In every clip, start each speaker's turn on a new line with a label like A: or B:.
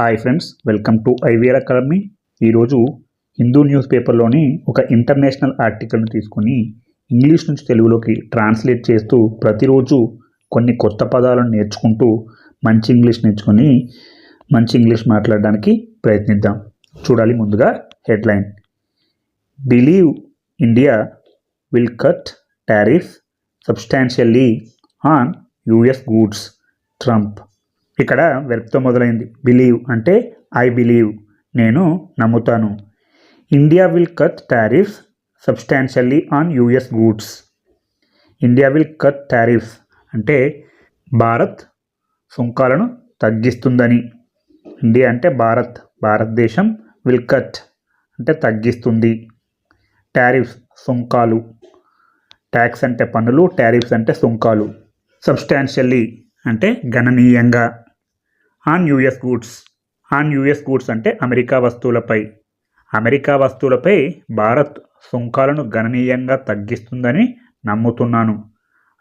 A: Hi friends welcome to IVR academy ఈరోజు Hindu news పేపర్లోని ఒక international ఆర్టికల్ను తీసుకొని ఇంగ్లీష్ నుంచి తెలుగులోకి ట్రాన్స్లేట్ చేస్తూ ప్రతిరోజు కొన్ని కొత్త పదాలను నేర్చుకుంటూ మంచి ఇంగ్లీష్ నేర్చుకొని మంచి ఇంగ్లీష్ మాట్లాడడానికి ప్రయత్నిద్దాం. చూడాలి ముందుగా headline. Believe India will cut tariff substantially on US goods Trump ఇక్కడ వెర్బ్తో మొదలైంది. బిలీవ్ అంటే ఐ బిలీవ్ నేను నమ్ముతాను. India will cut tariffs substantially on US goods India will cut tariffs అంటే భారత్ సుంకాలను తగ్గిస్తుందని. ఇండియా అంటే భారత్ భారతదేశం విల్ కట్ అంటే తగ్గిస్తుంది. టారిఫ్స్ సుంకాలు. ట్యాక్స్ అంటే పన్నులు టారిఫ్స్ అంటే సుంకాలు. సబ్స్టాన్షియల్లీ అంటే గణనీయంగా. On US goods. On US goods అంటే అమెరికా వస్తువులపై. అమెరికా వస్తువులపై భారత్ సుంకాలను గణనీయంగా తగ్గిస్తుందని నమ్ముతున్నాను.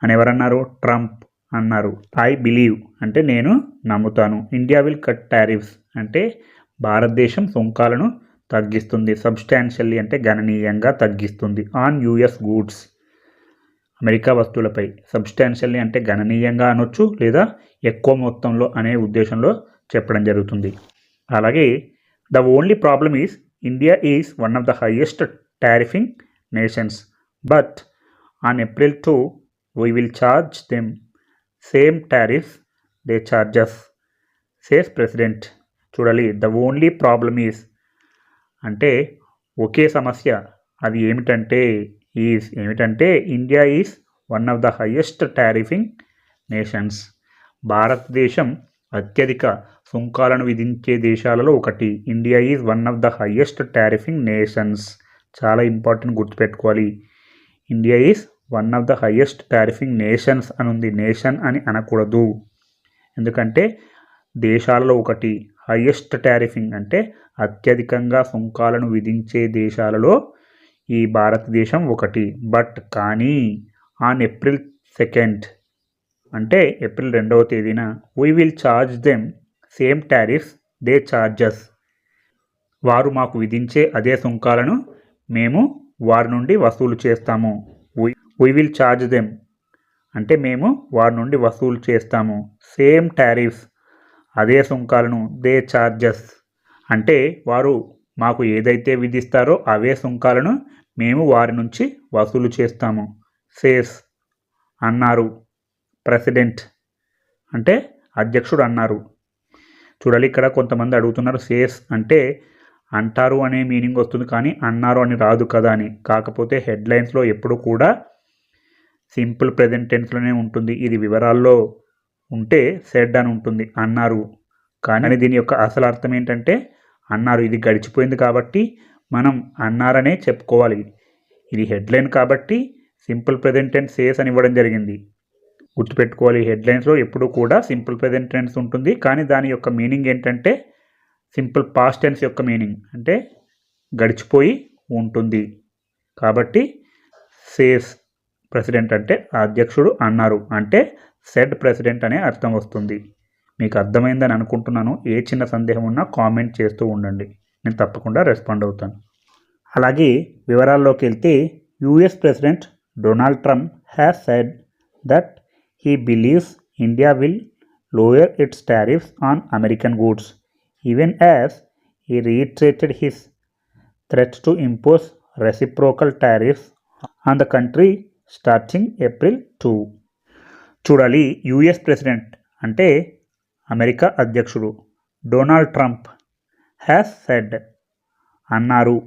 A: అని ఎవరన్నారు? ట్రంప్ అన్నారు. ఐ బిలీవ్ అంటే నేను నమ్ముతాను. ఇండియా విల్ కట్ టారిఫ్స్ అంటే భారతదేశం సుంకాలను తగ్గిస్తుంది. సబ్స్టాన్షియల్లీ అంటే గణనీయంగా తగ్గిస్తుంది. On US goods. అమెరికా వస్తువులపై సబ్స్టాన్షియల్లీ అంటే గణనీయంగా అనొచ్చు లేదా ఎక్కువ మొత్తంలో అనే ఉద్దేశంలో చెప్పడం జరుగుతుంది. అలాగే the only problem is India is one of the highest tariffing nations but on April two we will charge them same tariff they charges says president చూడాలి ద ఓన్లీ ప్రాబ్లమ్ ఈజ్ అంటే ఒకే సమస్య అది ఏమిటంటే ఈజ్ ఏమిటంటే India is one of the highest tariffing nations భారతదేశం అత్యధిక సుంకాలను విధించే దేశాలలో ఒకటి. India is one of the highest tariffing nations చాలా ఇంపార్టెంట్ గుర్తుపెట్టుకోవాలి. India is one of the highest tariffing nations అని ఉంది నేషన్ అని అనకూడదు. ఎందుకంటే దేశాలలో ఒకటి. హయ్యెస్ట్ టారిఫింగ్ అంటే అత్యధికంగా సుంకాలను విధించే దేశాలలో ఈ భారతదేశం ఒకటి. బట్ కానీ ఆన్ ఏప్రిల్ సెకండ్ అంటే ఏప్రిల్ రెండవ తేదీన we will charge them same tariffs they charges వారు మాకు విధించే అదే సుంకాలను మేము వారి నుండి వసూలు చేస్తాము. వీ విల్ ఛార్జ్ దెమ్ అంటే మేము వారి నుండి వసూలు చేస్తాము. సేమ్ టారిఫ్స్ అదే సుంకాలను దే ఛార్జెస్ అంటే వారు మాకు ఏదైతే విధిస్తారో అవే సుంకాలను మేము వారి నుంచి వసూలు చేస్తాము. సేస్ అన్నారు ప్రెసిడెంట్. అంటే అధ్యక్షుడు అన్నారు. చూడాలి ఇక్కడ కొంతమంది అడుగుతున్నారు సేస్ అంటే అంటారు అనే మీనింగ్ వస్తుంది కానీ అన్నారు అని రాదు కదా అని. కాకపోతే హెడ్లైన్స్లో ఎప్పుడు కూడా సింపుల్ ప్రజెంట్ టెన్స్లోనే ఉంటుంది. ఇది వివరాల్లో ఉంటే సెడ్ అని ఉంటుంది అన్నారు. కానీ దీని యొక్క అసలు అర్థం ఏంటంటే అన్నారు ఇది గడిచిపోయింది కాబట్టి మనం అన్నారనే చెప్పుకోవాలి. ఇది హెడ్లైన్ కాబట్టి సింపుల్ ప్రజెంట్ టెన్స్ సేస్ అని ఇవ్వడం జరిగింది. గుర్తుపెట్టుకోవాలి హెడ్లైన్స్లో ఎప్పుడూ కూడా సింపుల్ ప్రజెంట్ టెన్స్ ఉంటుంది. కానీ దాని యొక్క మీనింగ్ ఏంటంటే సింపుల్ పాస్ట్ టెన్స్ యొక్క మీనింగ్. అంటే గడిచిపోయి ఉంటుంది. కాబట్టి సేస్ ప్రెసిడెంట్ అంటే అధ్యక్షుడు అన్నారు. అంటే సెడ్ ప్రెసిడెంట్ అనే అర్థం వస్తుంది. మీకు అర్థమైందని అనుకుంటున్నాను. ఏ చిన్న సందేహం ఉన్నా కామెంట్ చేస్తూ ఉండండి. నేను తప్పకుండా రెస్పాండ్ అవుతాను. అలాగే వివరాల్లోకి వెళ్తే US president Donald Trump has said that he believes India will lower its tariffs on American goods even as he reiterated his threat to impose reciprocal tariffs on the country starting April two చూడాలి US president అంటే America అధ్యక్షుడు Donald Trump has said అన్నారు.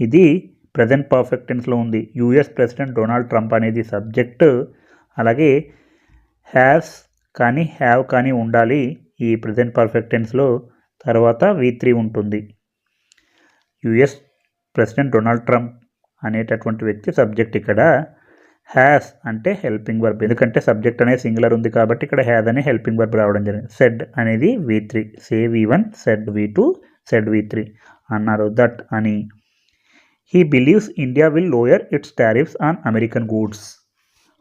A: ఇది present perfect టెన్స్లో ఉంది. US president Donald Trump అనేది subject అలాగే has కానీ హ్యావ్ కానీ ఉండాలి. ఈ ప్రజెంట్ పర్ఫెక్ట్ టెన్స్లో తర్వాత వి త్రీ ఉంటుంది. యుఎస్ ప్రెసిడెంట్ డొనాల్డ్ ట్రంప్ అనేటటువంటి వ్యక్తి సబ్జెక్ట్ ఇక్కడ హ్యాస్ అంటే హెల్పింగ్ వర్బ్ ఎందుకంటే సబ్జెక్ట్ అనేది సింగులర్ ఉంది కాబట్టి ఇక్కడ హ్యాజ్ అనే హెల్పింగ్ వర్బ్ రావడం జరిగింది. సెడ్ అనేది V three say V one said V two said V three అన్నారు. దట్ అని. He believes India will lower its tariffs on American goods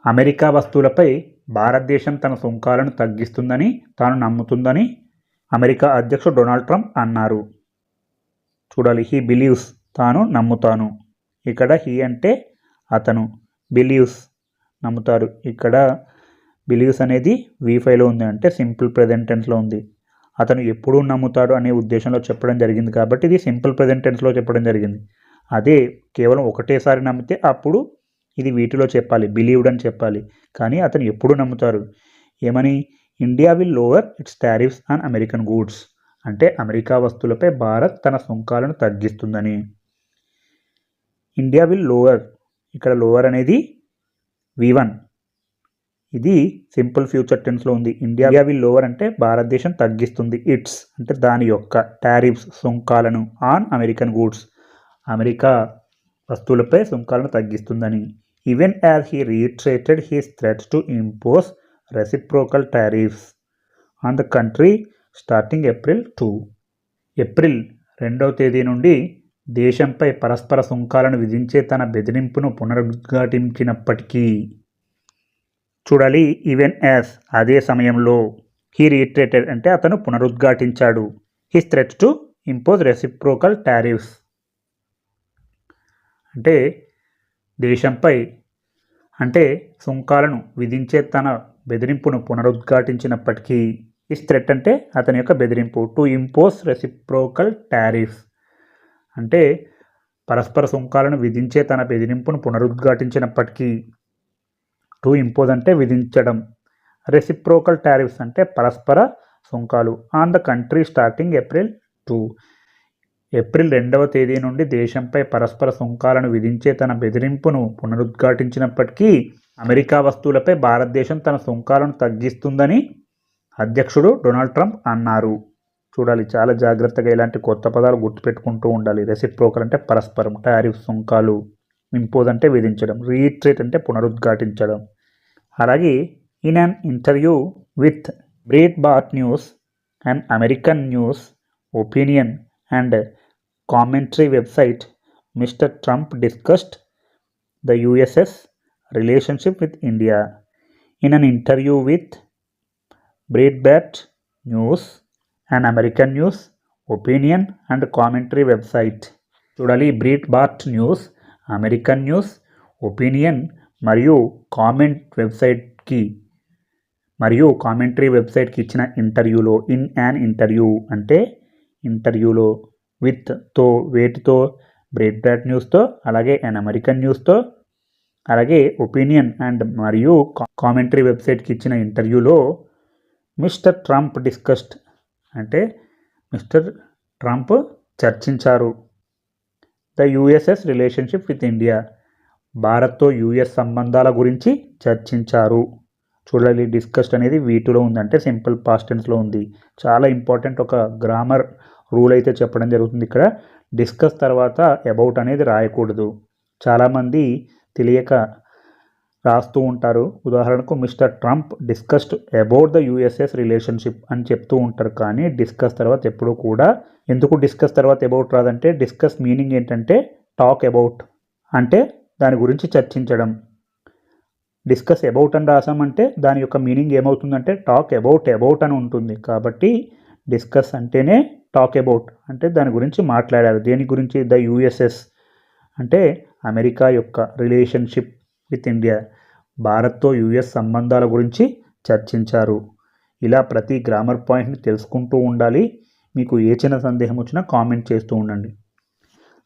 A: America వస్తువులపై భారతదేశం తన సుంకాలను తగ్గిస్తుందని తాను నమ్ముతుందని అమెరికా అధ్యక్షుడు డొనాల్డ్ ట్రంప్ అన్నారు. చూడాలి. హీ బిలీవ్స్ తాను నమ్ముతాను. ఇక్కడ హీ అంటే అతను. బిలీవ్స్ నమ్ముతారు. ఇక్కడ బిలీవ్స్ అనేది వి ఫైవ్లో ఉంది అంటే సింపుల్ ప్రజెంట్ టెన్స్లో ఉంది. అతను ఎప్పుడూ నమ్ముతాడు అనే ఉద్దేశంలో చెప్పడం జరిగింది కాబట్టి ఇది సింపుల్ ప్రజెంట్ టెన్స్లో చెప్పడం జరిగింది. అదే కేవలం ఒకటేసారి నమ్మితే అప్పుడు ఇది వీటిలో చెప్పాలి బిలీవ్డ్ అని చెప్పాలి. కానీ అతను ఎప్పుడు నమ్ముతారు. ఏమని? India will lower its tariffs on American goods అంటే అమెరికా వస్తువులపై భారత్ తన సుంకాలను తగ్గిస్తుందని ఇండియా విల్ లోవర్ ఇక్కడ లోవర్ అనేది వి వన్ ఇది సింపుల్ ఫ్యూచర్ టెన్స్లో ఉంది. ఇండియా విల్ లోవర్ అంటే భారతదేశం తగ్గిస్తుంది. ఇట్స్ అంటే దాని యొక్క టారిఫ్స్ సుంకాలను ఆన్ అమెరికన్ గూడ్స్ అమెరికా వస్తువులపై సుంకాలను తగ్గిస్తుందని. Even as he reiterated his threats to impose reciprocal tariffs on the country starting April two April రెండవ తేదీ నుండి దేశంపై పరస్పర సుంకాలను విధించే తన బెదిరింపును పునరుద్ఘాటించినప్పటికీ చూడాలి ఈవెన్ యాజ్ అదే సమయంలో హీ రీట్రేటెడ్ అంటే అతను పునరుద్ఘాటించాడు. His threats to impose reciprocal tariffs. అంటే దేశంపై అంటే సుంకాలను విధించే తన బెదిరింపును పునరుద్ఘాటించినప్పటికీ ఈ థ్రెట్ అంటే అతని యొక్క బెదిరింపు టు ఇంపోజ్ రెసిప్రోకల్ టారిఫ్స్. అంటే పరస్పర సుంకాలను విధించే తన బెదిరింపును పునరుద్ఘాటించినప్పటికీ టు ఇంపోజ్ అంటే విధించడం. రెసిప్రోకల్ టారిఫ్స్ అంటే పరస్పర సుంకాలు. On the country starting April two April రెండవ తేదీ నుండి దేశంపై పరస్పర సుంకాలను విధించే తన బెదిరింపును పునరుద్ఘాటించినప్పటికీ అమెరికా వస్తువులపై భారతదేశం తన సుంకాలను తగ్గిస్తుందని అధ్యక్షుడు డొనాల్డ్ ట్రంప్ అన్నారు. చూడాలి. చాలా జాగ్రత్తగా ఇలాంటి కొత్త పదాలు గుర్తుపెట్టుకుంటూ ఉండాలి. రెసిప్రోకల్ అంటే పరస్పరం టారిఫ్ సుంకాలు ఇంపోజ్ అంటే విధించడం రీట్రేట్ అంటే పునరుద్ఘాటించడం. అలాగే in an interview with Breitbart news and American news opinion and commentary website mister Trump discussed the US's relationship with India. In an interview with Breitbart news and American news opinion and commentary website చూడాలి Breitbart news American news opinion మరియు comment వెబ్సైట్కి మరియు commentary వెబ్సైట్కి ఇచ్చిన ఇంటర్వ్యూలో in an interview అంటే ఇంటర్వ్యూలో విత్తో వేటితో బ్రేట్ brought న్యూస్తో అలాగే అండ్ అమెరికన్ న్యూస్తో అలాగే ఒపీనియన్ అండ్ మరియు కామెంటరీ వెబ్సైట్కి ఇచ్చిన ఇంటర్వ్యూలో మిస్టర్ ట్రంప్ డిస్కస్డ్ అంటే మిస్టర్ ట్రంప్ చర్చించారు. The US's relationship with India భారత్తో యుఎస్ సంబంధాల గురించి చర్చించారు. చూడాలి డిస్కస్డ్ అనేది వీటిలో ఉంది అంటే సింపుల్ పాస్టెన్స్లో ఉంది. చాలా ఇంపార్టెంట్ ఒక గ్రామర్ రూల్ అయితే చెప్పడం జరుగుతుంది ఇక్కడ. డిస్కస్ తర్వాత అబౌట్ అనేది రాయకూడదు. చాలామంది తెలియక రాస్తూ ఉంటారు. ఉదాహరణకు mister Trump discussed about the US's relationship అని చెప్తూ ఉంటారు. కానీ డిస్కస్ తర్వాత ఎప్పుడూ కూడా ఎందుకు డిస్కస్ తర్వాత అబౌట్ రాదంటే డిస్కస్ మీనింగ్ ఏంటంటే టాక్ అబౌట్ అంటే దాని గురించి చర్చించడం. డిస్కస్ అబౌట్ అని రాసామంటే దాని యొక్క మీనింగ్ ఏమవుతుందంటే టాక్ అబౌట్ అబౌట్ అని ఉంటుంది. కాబట్టి డిస్కస్ అంటేనే టాక్ అబౌట్ అంటే దాని గురించి మాట్లాడారు. దేని గురించి? ద యుఎస్ఎస్ అంటే అమెరికా యొక్క రిలేషన్షిప్ విత్ ఇండియా. భారత్తో యుఎస్ సంబంధాల గురించి చర్చించారు. ఇలా ప్రతి గ్రామర్ పాయింట్ని తెలుసుకుంటూ ఉండాలి. మీకు ఏ చిన్న సందేహం వచ్చినా కామెంట్ చేస్తూ ఉండండి.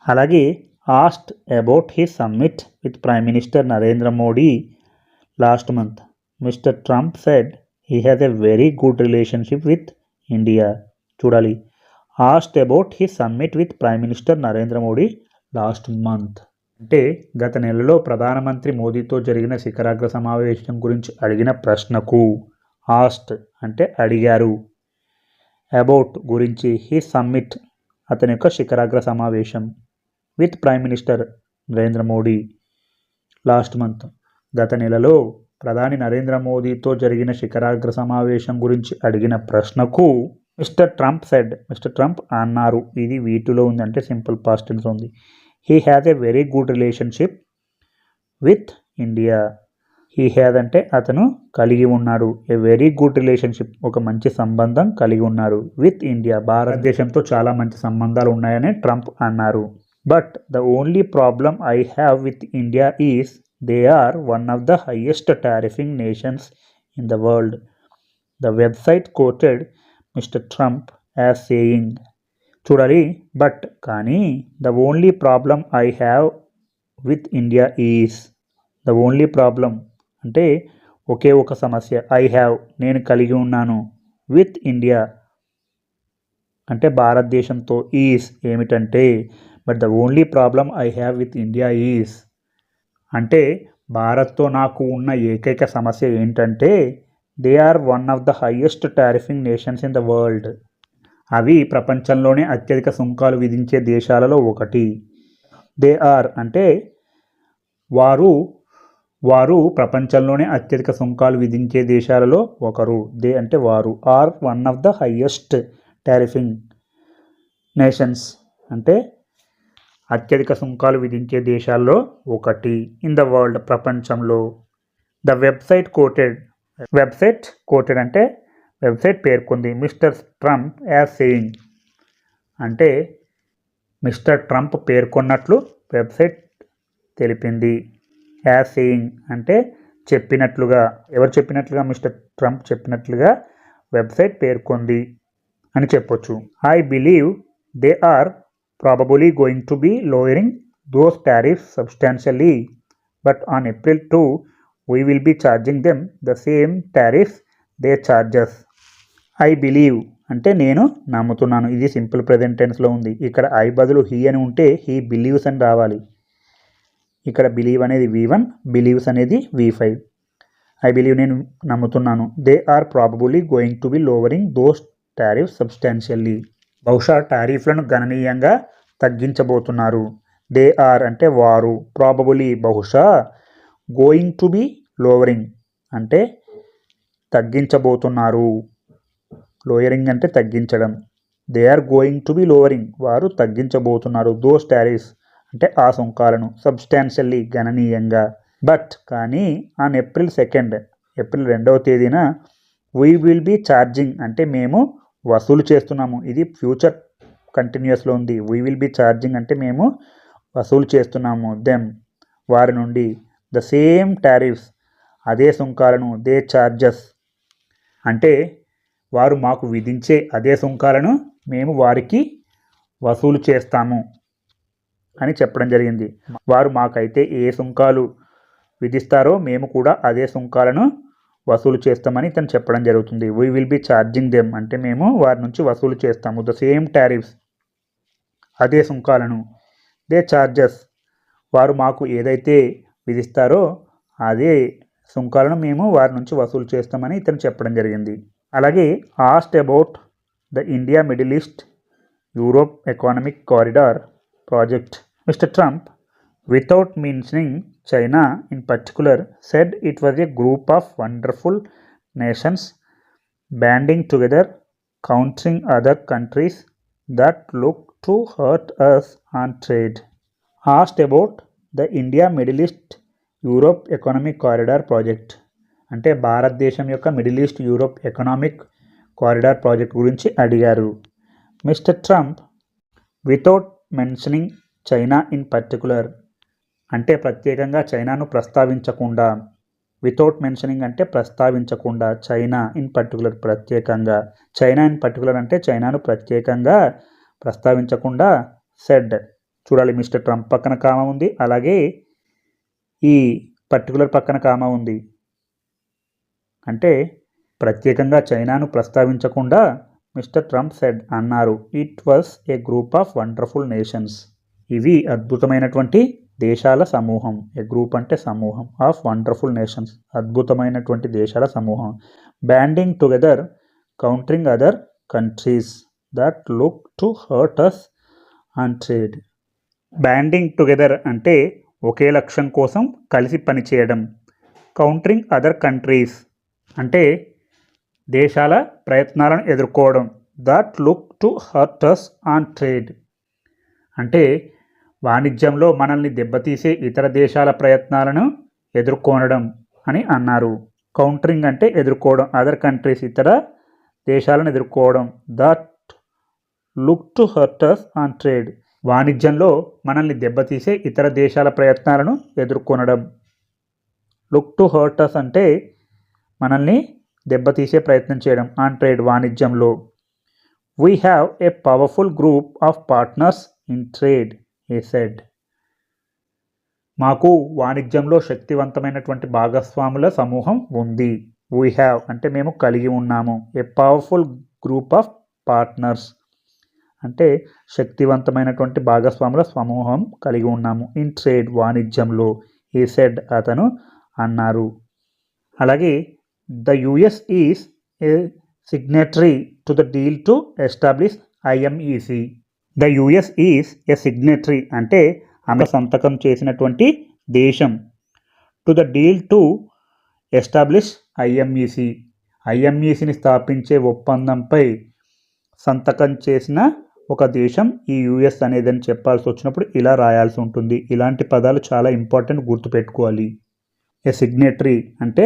A: అలాగే asked about he summit with prime minister Narendra Modi last month. Mister Trump said he has a very good relationship with India. చూడాలి. Asked about he summit with prime minister Narendra Modi last month. అంటే గత నెలలో ప్రధానమంత్రి మోదీతో జరిగిన శిఖరాగ్ర సమావేశం గురించి అడిగిన ప్రశ్నకు ఆస్ట్ అంటే అడిగారు. అబౌట్ గురించి హీ సమ్మిట్ అతని యొక్క శిఖరాగ్ర సమావేశం with prime minister Narendra Modi last month. గత నెలలో ప్రధాని నరేంద్ర మోదీతో జరిగిన శిఖరాగ్ర సమావేశం గురించి అడిగిన ప్రశ్నకు mister Trump said mister Trump అన్నారు. ఇది వీటిలో ఉంది అంటే సింపుల్ పాస్టెన్స్ ఉంది. He has a very good relationship with India he has అంటే అతను కలిగి ఉన్నాడు. ఏ వెరీ గుడ్ రిలేషన్షిప్ ఒక మంచి సంబంధం కలిగి ఉన్నారు విత్ ఇండియా భారతదేశంతో చాలా మంచి సంబంధాలు ఉన్నాయని ట్రంప్ అన్నారు. But the only problem I have with India is they are one of the highest tariffing nations in the world the website quoted mister Trump as saying చూడాలి. బట్ కానీ the only problem I have with India is the only problem అంటే ఒకే ఒక సమస్య. I have నేను కలిగి ఉన్నాను with India అంటే భారతదేశంతో ఈస్ ఏమిటంటే but the only problem I have with India is అంటే భారత్తో నాకు ఉన్న ఏకైక సమస్య ఏంటంటే they are one of the highest tariffing nations in the world అవి ప్రపంచంలోనే అత్యధిక సుంకాలు విధించే దేశాలలో ఒకటి. దే ఆర్ అంటే వారు వారు ప్రపంచంలోనే అత్యధిక సుంకాలు విధించే దేశాలలో ఒకరు. దే అంటే వారు. Are one of the highest tariffing nations అంటే అత్యధిక సుంకాలు విధించే దేశాల్లో ఒకటి. ఇన్ ద వరల్డ్ ప్రపంచంలో the website quoted website quoted అంటే వెబ్సైట్ పేర్కొంది మిస్టర్ ట్రంప్ యాజ్ సేయింగ్. అంటే మిస్టర్ ట్రంప్ పేర్కొన్నట్లు వెబ్సైట్ తెలిపింది. యాజ్ సేయింగ్ అంటే చెప్పినట్లుగా ఎవరు చెప్పినట్లుగా? మిస్టర్ ట్రంప్ చెప్పినట్లుగా వెబ్సైట్ పేర్కొంది అని చెప్పొచ్చు. I believe they are probably going to be lowering those tariff substantially but on April two we will be charging them the same tariff they charges I believe అంటే నేను నమ్ముతున్నాను. ఇది simple present టెన్స్లో ఉంది. ఇక్కడ I బదులు he అని ఉంటే he believes అని రావాలి. ఇక్కడ బిలీవ్ అనేది వి వన్ బిలీవ్స్ అనేది వి ఫైవ్ ఐ బిలీవ్ నేను నమ్ముతున్నాను. They are probably going to be lowering those tariff substantially బహుశా టారిఫ్లను గణనీయంగా తగ్గించబోతున్నారు. దే ఆర్ అంటే వారు ప్రాబబులీ బహుశా గోయింగ్ టు బి లోవరింగ్ అంటే తగ్గించబోతున్నారు. లోయరింగ్ అంటే తగ్గించడం. They are going to be lowering వారు తగ్గించబోతున్నారు. దోస్ టారీస్ అంటే ఆ సుంకాలను. సబ్స్టాన్షియల్లీ గణనీయంగా. బట్ కానీ ఆన్ ఏప్రిల్ సెకండ్ ఏప్రిల్ రెండవ తేదీన వీ విల్ బీ ఛార్జింగ్ అంటే మేము వసూలు చేస్తున్నాము. ఇది ఫ్యూచర్ కంటిన్యూస్లో ఉంది. వీ విల్ బీ ఛార్జింగ్ అంటే మేము వసూలు చేస్తున్నాము. దెమ్ వారి నుండి ద సేమ్ టారిఫ్స్ అదే సుంకాలను దే ఛార్జెస్ అంటే వారు మాకు విధించే అదే సుంకాలను మేము వారికి వసూలు చేస్తాము అని చెప్పడం జరిగింది. వారు మాకైతే ఏ సుంకాలు విధిస్తారో మేము కూడా అదే సుంకాలను వసూలు చేస్తామని ఇతను చెప్పడం జరుగుతుంది. We will be charging them అంటే మేము వారి నుంచి వసూలు చేస్తాము. ద సేమ్ టారిఫ్స్ అదే సుంకాలను దే ఛార్జెస్ వారు మాకు ఏదైతే విధిస్తారో అదే సుంకాలను మేము వారి నుంచి వసూలు చేస్తామని ఇతను చెప్పడం జరిగింది. అలాగే asked about the India Middle East Europe economic corridor project Mr Trump without mentioning China in particular, said it was a group of wonderful nations banding together, countering other countries that look to hurt us on trade. Asked about the India Middle East Europe economic corridor project అంటే భారతదేశం యొక్క Middle East Europe Economic Corridor project గురించి అడిగారు. Mr Trump without mentioning China in particular అంటే ప్రత్యేకంగా చైనాను ప్రస్తావించకుండా. Without mentioning అంటే ప్రస్తావించకుండా చైనా ఇన్ పర్టికులర్ ప్రత్యేకంగా. చైనా ఇన్ పర్టికులర్ అంటే చైనాను ప్రత్యేకంగా ప్రస్తావించకుండా సెడ్ చూడాలి మిస్టర్ ట్రంప్ పక్కన కామ ఉంది. అలాగే ఈ పర్టికులర్ పక్కన కామ ఉంది. అంటే ప్రత్యేకంగా చైనాను ప్రస్తావించకుండా మిస్టర్ ట్రంప్ సెడ్ అన్నారు. It was a group of wonderful nations. ఇవి అద్భుతమైనటువంటి దేశాల సమూహం. ఏ గ్రూప్ అంటే సమూహం ఆఫ్ వండర్ఫుల్ నేషన్స్. అద్భుతమైనటువంటి దేశాల సమూహం. Banding together countering other countries that look to hurt us on trade. Banding together అంటే ఒకే లక్ష్యం కోసం కలిసి పనిచేయడం. కౌంటరింగ్ అదర్ కంట్రీస్ అంటే దేశాల ప్రయత్నాలను ఎదుర్కోవడం. That look to hurt us on trade అంటే వాణిజ్యంలో మనల్ని దెబ్బతీసే ఇతర దేశాల ప్రయత్నాలను ఎదుర్కొనడం అని అన్నారు. కౌంటరింగ్ అంటే ఎదుర్కోవడం. అదర్ కంట్రీస్ ఇతర దేశాలను ఎదుర్కోవడం. That look to hurt us on trade వాణిజ్యంలో మనల్ని దెబ్బతీసే ఇతర దేశాల ప్రయత్నాలను ఎదుర్కొనడం. లుక్ టు హర్టస్ అంటే మనల్ని దెబ్బతీసే ప్రయత్నం చేయడం on trade వాణిజ్యంలో. We have a powerful group of partners in trade a said మాకు వాణిజ్యంలో శక్తివంతమైనటువంటి భాగస్వాముల సమూహం ఉంది. వీ హ్యావ్ అంటే మేము కలిగి ఉన్నాము. A powerful group of partners అంటే శక్తివంతమైనటువంటి భాగస్వాముల సమూహం కలిగి ఉన్నాము. ఇన్ ట్రేడ్ వాణిజ్యంలో ఈ సెడ్ అతను అన్నారు. అలాగే the US is a signatory to the deal to establish IMEC the US is a signatory అంటే ఆమె సంతకం చేసినటువంటి దేశం to the deal to establish IMEC ఐఎంఈసిని స్థాపించే ఒప్పందంపై సంతకం చేసిన ఒక దేశం ఈ యుఎస్ అని చెప్పాల్సి వచ్చినప్పుడు ఇలా రాయాల్సి ఉంటుంది. ఇలాంటి పదాలు చాలా ఇంపార్టెంట్ గుర్తుపెట్టుకోవాలి. ఏ సిగ్నేటరీ అంటే